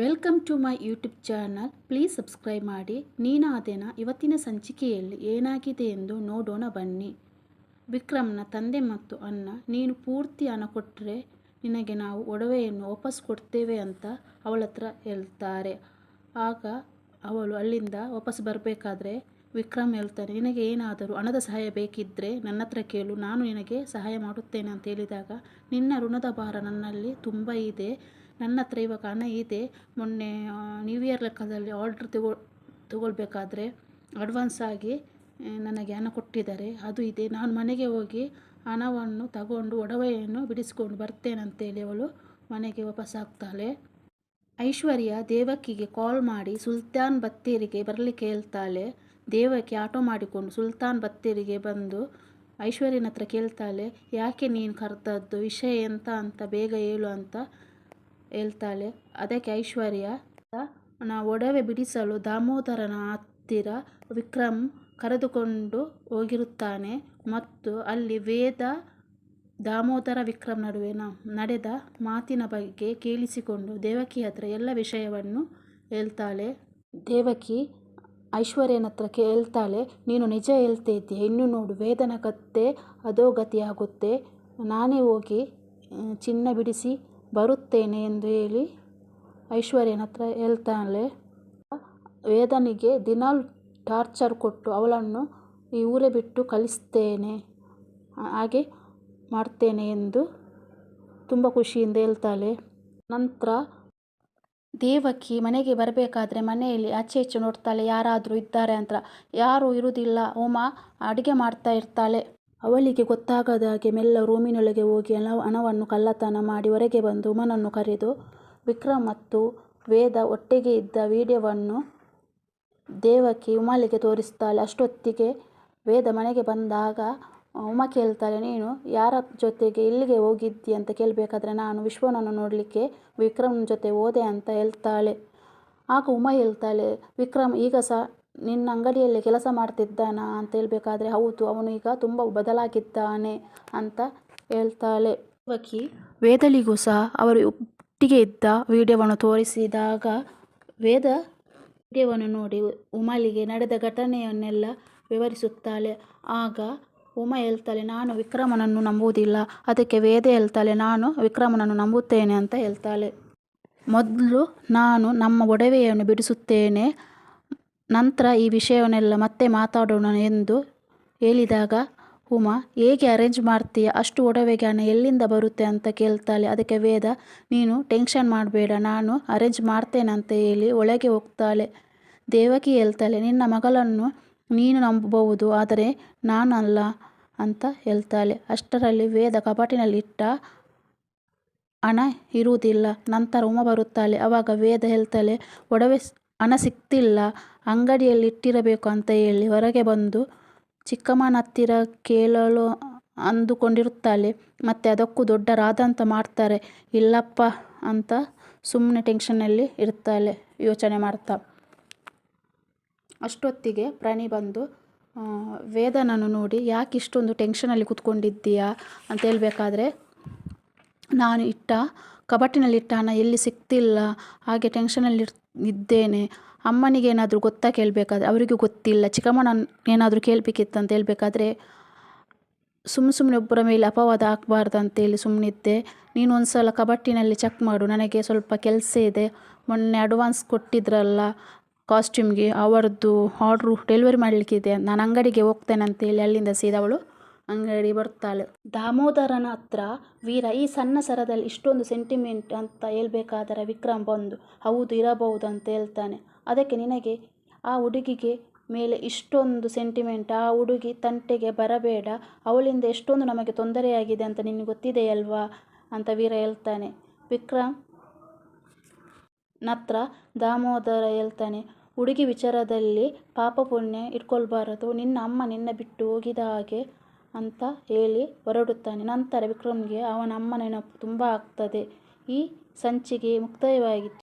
Welcome to my YouTube channel. Please subscribe ಮಾಡಿ. ನೀನಾದೇನ ಇವತ್ತಿನ ಸಂಚಿಕೆಯಲ್ಲಿ ಏನಾಗಿದೆ ಎಂದು ನೋಡೋಣ ಬನ್ನಿ. ವಿಕ್ರಮ್ನ ತಂದೆ ಮತ್ತು ಅಣ್ಣ, ನೀನು ಪೂರ್ತಿ ಹಣ ಕೊಟ್ಟರೆ ನಿನಗೆ ನಾವು ಒಡವೆಯನ್ನು ವಾಪಸ್ ಕೊಡ್ತೇವೆ ಅಂತ ಅವಳ ಹತ್ರ ಹೇಳ್ತಾರೆ. ಆಗ ಅವಳು ಅಲ್ಲಿಂದ ವಾಪಸ್ ಬರಬೇಕಾದ್ರೆ ವಿಕ್ರಮ್ ಹೇಳ್ತಾನೆ, ನಿನಗೆ ಏನಾದರೂ ಹಣದ ಸಹಾಯ ಬೇಕಿದ್ದರೆ ನನ್ನ ಹತ್ರ ಕೇಳು, ನಾನು ನಿನಗೆ ಸಹಾಯ ಮಾಡುತ್ತೇನೆ ಅಂತ ಹೇಳಿದಾಗ, ನಿನ್ನ ಋಣದ ಭಾರ ನನ್ನಲ್ಲಿ ತುಂಬ ಇದೆ. ನನ್ನ ಹತ್ರ ಇವಾಗ ಹಣ ಇದೆ. ಮೊನ್ನೆ ನ್ಯೂ ಇಯರ್ ಲೆಕ್ಕದಲ್ಲಿ ಆರ್ಡ್ರ್ ತಗೊ, ತಗೊಳ್ಬೇಕಾದ್ರೆ ಅಡ್ವಾನ್ಸ್ ಆಗಿ ನನಗೆ ಹಣ ಕೊಟ್ಟಿದ್ದಾರೆ. ಅದು ಇದೆ. ನಾನು ಮನೆಗೆ ಹೋಗಿ ಹಣವನ್ನು ತಗೊಂಡು ಒಡವೆಯನ್ನು ಬಿಡಿಸಿಕೊಂಡು ಬರ್ತೇನೆ ಅಂತೇಳಿ ಅವಳು ಮನೆಗೆ ವಾಪಸ್ ಆಗ್ತಾಳೆ. ಐಶ್ವರ್ಯ ದೇವಕಿಗೆ ಕಾಲ್ ಮಾಡಿ ಸುಲ್ತಾನ್ ಬತ್ತೇರಿಗೆ ಬರಲಿಕ್ಕೆ ಹೇಳ್ತಾಳೆ. ದೇವಕಿ ಆಟೋ ಮಾಡಿಕೊಂಡು ಸುಲ್ತಾನ್ ಬತ್ತೇರಿಗೆ ಬಂದು ಐಶ್ವರ್ಯನ ಹತ್ರ ಕೇಳ್ತಾಳೆ, ಯಾಕೆ ನೀನು ಕರೆದದ್ದು? ವಿಷಯ ಎಂತ ಅಂತ ಬೇಗ ಹೇಳು ಅಂತ ಹೇಳ್ತಾಳೆ. ಅದಕ್ಕೆ ಐಶ್ವರ್ಯ, ನ ಒಡವೆ ಬಿಡಿಸಲು ದಾಮೋದರನ ಹತ್ತಿರ ವಿಕ್ರಮ್ ಕರೆದುಕೊಂಡು ಹೋಗಿರುತ್ತಾನೆ ಮತ್ತು ಅಲ್ಲಿ ವೇದ ದಾಮೋದರ ವಿಕ್ರಮ್ ನಡುವೆ ನಡೆದ ಮಾತಿನ ಬಗ್ಗೆ ಕೇಳಿಸಿಕೊಂಡು ದೇವಕಿ ಹತ್ರ ಎಲ್ಲ ವಿಷಯವನ್ನು ಹೇಳ್ತಾಳೆ. ದೇವಕಿ ಐಶ್ವರ್ಯನ ಹತ್ರ ಕೇಳ್ತಾಳೆ, ನೀನು ನಿಜ ಹೇಳ್ತಾ ಇದ್ದೀಯ ಇನ್ನು ನೋಡು, ವೇದನ ಕತ್ತೆ ಅಧೋಗತಿಯಾಗುತ್ತೆ. ನಾನೇ ಹೋಗಿ ಚಿನ್ನ ಬಿಡಿಸಿ ಬರುತ್ತೇನೆ ಎಂದು ಹೇಳಿ ಐಶ್ವರ್ಯನ ಹತ್ರ ಹೇಳ್ತಾಳೆ. ವೇದನಿಗೆ ದಿನಾಲು ಟಾರ್ಚರ್ ಕೊಟ್ಟು ಅವಳನ್ನು ಈ ಊರೇ ಬಿಟ್ಟು ಕಳಿಸ್ತೇನೆ, ಹಾಗೆ ಮಾಡ್ತೇನೆ ಎಂದು ತುಂಬ ಖುಷಿಯಿಂದ ಹೇಳ್ತಾಳೆ. ನಂತರ ದೇವಕಿ ಮನೆಗೆ ಬರಬೇಕಾದ್ರೆ ಮನೆಯಲ್ಲಿ ಆಚೆ ಈಚೆ ನೋಡ್ತಾಳೆ, ಯಾರಾದರೂ ಇದ್ದಾರೆ ಅಂತ. ಯಾರೂ ಇರುವುದಿಲ್ಲ. ಉಮಾ ಅಡುಗೆ ಮಾಡ್ತಾ ಇರ್ತಾಳೆ. ಅವಳಿಗೆ ಗೊತ್ತಾಗದ ಹಾಗೆ ಮೆಲ್ಲ ರೂಮಿನೊಳಗೆ ಹೋಗಿ ಹಣ ಹಣವನ್ನು ಕಳ್ಳತನ ಮಾಡಿ ಹೊರಗೆ ಬಂದು ಉಮನನ್ನು ಕರೆದು, ವಿಕ್ರಮ್ ಮತ್ತು ವೇದ ಒಟ್ಟಿಗೆ ಇದ್ದ ವಿಡಿಯೋವನ್ನು ದೇವಕಿ ಉಮಾಲಿಗೆ ತೋರಿಸ್ತಾಳೆ. ಅಷ್ಟೊತ್ತಿಗೆ ವೇದ ಮನೆಗೆ ಬಂದಾಗ, ಉಮ ಕೇಳ್ತಾಳೆ, ನೀನು ಯಾರ ಜೊತೆಗೆ ಇಲ್ಲಿಗೆ ಹೋಗಿದ್ದಿ ಅಂತ ಕೇಳಬೇಕಾದ್ರೆ ನಾನು ವಿಶ್ವನನ್ನು ನೋಡಲಿಕ್ಕೆ ವಿಕ್ರಮ್ ಜೊತೆ ಹೋದೆ ಅಂತ ಹೇಳ್ತಾಳೆ. ಆಗ ಉಮಾ ಹೇಳ್ತಾಳೆ, ವಿಕ್ರಮ್ ಈಗ ಸಹ ನಿನ್ನ ಅಂಗಡಿಯಲ್ಲಿ ಕೆಲಸ ಮಾಡ್ತಿದ್ದಾನಾ ಅಂತ ಹೇಳಬೇಕಾದ್ರೆ, ಹೌದು, ಅವನು ಈಗ ತುಂಬ ಬದಲಾಗಿದ್ದಾನೆ ಅಂತ ಹೇಳ್ತಾಳೆ. ಯುವಕಿ ವೇದಲಿಗೂ ಸಹ ಅವರು ಒಟ್ಟಿಗೆ ಇದ್ದ ವಿಡಿಯೋವನ್ನು ತೋರಿಸಿದಾಗ, ವೇದ ವಿಡಿಯೋವನ್ನು ನೋಡಿ ಉಮಾಲಿಗೆ ನಡೆದ ಘಟನೆಯನ್ನೆಲ್ಲ ವಿವರಿಸುತ್ತಾಳೆ. ಆಗ ಉಮಾ ಹೇಳ್ತಾಳೆ, ನಾನು ವಿಕ್ರಮನನ್ನು ನಂಬುವುದಿಲ್ಲ, ಅದಕ್ಕೆ ವೇದ ಹೇಳ್ತಾಳೆ, ನಾನು ವಿಕ್ರಮನನ್ನು ನಂಬುತ್ತೇನೆ ಅಂತ ಹೇಳ್ತಾಳೆ. ಮೊದಲು ನಾನು ನಮ್ಮ ಒಡವೆಯನ್ನು ಬಿಡಿಸುತ್ತೇನೆ ನಂತರ ಈ ವಿಷಯವನ್ನೆಲ್ಲ ಮತ್ತೆ ಮಾತಾಡೋಣ ಎಂದು ಹೇಳಿದಾಗ, ಉಮಾ, ಹೇಗೆ ಅರೇಂಜ್ ಮಾಡ್ತೀಯ? ಅಷ್ಟು ಒಡವೆಗೆ ಹಣ ಎಲ್ಲಿಂದ ಬರುತ್ತೆ ಅಂತ ಕೇಳ್ತಾಳೆ. ಅದಕ್ಕೆ ವೇದ, ನೀನು ಟೆನ್ಷನ್ ಮಾಡಬೇಡ. ನಾನು ಅರೇಂಜ್ ಮಾಡ್ತೇನೆ ಅಂತ ಹೇಳಿ ಒಳಗೆ ಹೋಗ್ತಾಳೆ. ದೇವಕಿ ಹೇಳ್ತಾಳೆ, ನಿನ್ನ ಮಗಳನ್ನು ನೀನು ನಂಬಬಹುದು, ಆದರೆ ನಾನಲ್ಲ ಅಂತ ಹೇಳ್ತಾಳೆ. ಅಷ್ಟರಲ್ಲಿ ವೇದ ಕಪಾಟಿನಲ್ಲಿಟ್ಟ ಹಣ ಇರುವುದಿಲ್ಲ ನಂತರ ಉಮ ಬರುತ್ತಾಳೆ. ಅವಾಗ ವೇದ ಹೇಳ್ತಾಳೆ, ಒಡವೆ ಹಣ ಸಿಗ್ತಿಲ್ಲ ಅಂಗಡಿಯಲ್ಲಿ ಇಟ್ಟಿರಬೇಕು ಅಂತ ಹೇಳಿ ಹೊರಗೆ ಬಂದು ಚಿಕ್ಕಮ್ಮನ ಹತ್ತಿರ ಕೇಳಲು ಅಂದುಕೊಂಡಿರುತ್ತಾಳೆ. ಮತ್ತು ಅದಕ್ಕೂ ದೊಡ್ಡ ರಾದಂತ ಮಾಡ್ತಾರೆ. ಇಲ್ಲಪ್ಪ ಅಂತ ಸುಮ್ಮನೆ ಟೆನ್ಷನಲ್ಲಿ ಇರ್ತಾಳೆ, ಯೋಚನೆ ಮಾಡ್ತಾ. ಅಷ್ಟೊತ್ತಿಗೆ ಪ್ರಾಣಿ ಬಂದು ವೇದನನ್ನು ನೋಡಿ ಯಾಕೆ ಇಷ್ಟೊಂದು ಟೆನ್ಷನಲ್ಲಿ ಕೂತ್ಕೊಂಡಿದ್ದೀಯಾ? ಅಂತ ಹೇಳ್ಬೇಕಾದ್ರೆ ನಾನು ಇಟ್ಟ, ಕಬಟ್ಟಿನಲ್ಲಿಟ್ಟ ಹಣ ಎಲ್ಲಿ ಸಿಗ್ತಿಲ್ಲ ಹಾಗೆ ಟೆನ್ಷನಲ್ಲಿ ಇದ್ದೇನೆ ಅಮ್ಮನಿಗೆ ಏನಾದರೂ ಗೊತ್ತಾ ಕೇಳಬೇಕಾದ್ರೆ, ಅವರಿಗೂ ಗೊತ್ತಿಲ್ಲ. ಚಿಕ್ಕಮ್ಮನ ಏನಾದರೂ ಕೇಳಬೇಕಿತ್ತು ಅಂತ ಹೇಳಬೇಕಾದ್ರೆ ಸುಮ್ಮ ಸುಮ್ಮನೆ ಒಬ್ಬರ ಮೇಲೆ ಅಪವಾದ ಆಗಬಾರ್ದು ಅಂತೇಳಿ ಸುಮ್ಮನಿದ್ದೆ ನೀನು ಒಂದು ಸಲ ಕಬಟ್ಟಿನಲ್ಲಿ ಚೆಕ್ ಮಾಡು, ನನಗೆ ಸ್ವಲ್ಪ ಕೆಲಸ ಇದೆ. ಮೊನ್ನೆ ಅಡ್ವಾನ್ಸ್ ಕೊಟ್ಟಿದ್ರಲ್ಲ ಕಾಸ್ಟ್ಯೂಮ್ಗೆ ಅವರದ್ದು ಆರ್ಡ್ರು ಡೆಲಿವರಿ ಮಾಡಲಿಕ್ಕಿದೆ. ನಾನು ಅಂಗಡಿಗೆ ಹೋಗ್ತೇನೆ ಅಂತೇಳಿ ಅಲ್ಲಿಂದ ಸೀದಾ ಅವಳು ಅಂಗಡಿ ಬರ್ತಾಳೆ. ದಾಮೋದರನ ಹತ್ರ ವೀರ, ಈ ಸಣ್ಣ ಸರದಲ್ಲಿ ಇಷ್ಟೊಂದು ಸೆಂಟಿಮೆಂಟ್ ಅಂತ ಹೇಳ್ಬೇಕಾದರೆ ವಿಕ್ರಮ್ ಬಂದು ಹೌದು ಇರಬಹುದು ಅಂತ ಹೇಳ್ತಾನೆ. ಅದಕ್ಕೆ ನಿನಗೆ ಆ ಹುಡುಗಿಗೆ ಮೇಲೆ ಇಷ್ಟೊಂದು ಸೆಂಟಿಮೆಂಟ್ ಆ ಹುಡುಗಿ ತಂಟೆಗೆ ಬರಬೇಡ, ಅವಳಿಂದ ಎಷ್ಟೊಂದು ನಮಗೆ ತೊಂದರೆಯಾಗಿದೆ ಅಂತ ನಿನಗೆ ಗೊತ್ತಿದೆಯಲ್ವಾ? ಅಂತ ವೀರ ಹೇಳ್ತಾನೆ. ವಿಕ್ರಮ್ ನತ್ರ ದಾಮೋದರ ಹೇಳ್ತಾನೆ, ಹುಡುಗಿ ವಿಚಾರದಲ್ಲಿ ಪಾಪ ಪುಣ್ಯ ಇಟ್ಕೊಳ್ಬಾರದು. ನಿನ್ನ ಅಮ್ಮ ನಿನ್ನ ಬಿಟ್ಟು ಹೋಗಿದ ಹಾಗೆ ಅಂತ ಹೇಳಿ ಹೊರಡುತ್ತಾನೆ. ನಂತರ ವಿಕ್ರಮ್ಗೆ ಅವನ ಅಮ್ಮ ನೆನಪು ತುಂಬ ಆಗ್ತದೆ. ಈ ಸಂಚಿಗೆ ಮುಕ್ತಾಯವಾಗಿತ್ತು.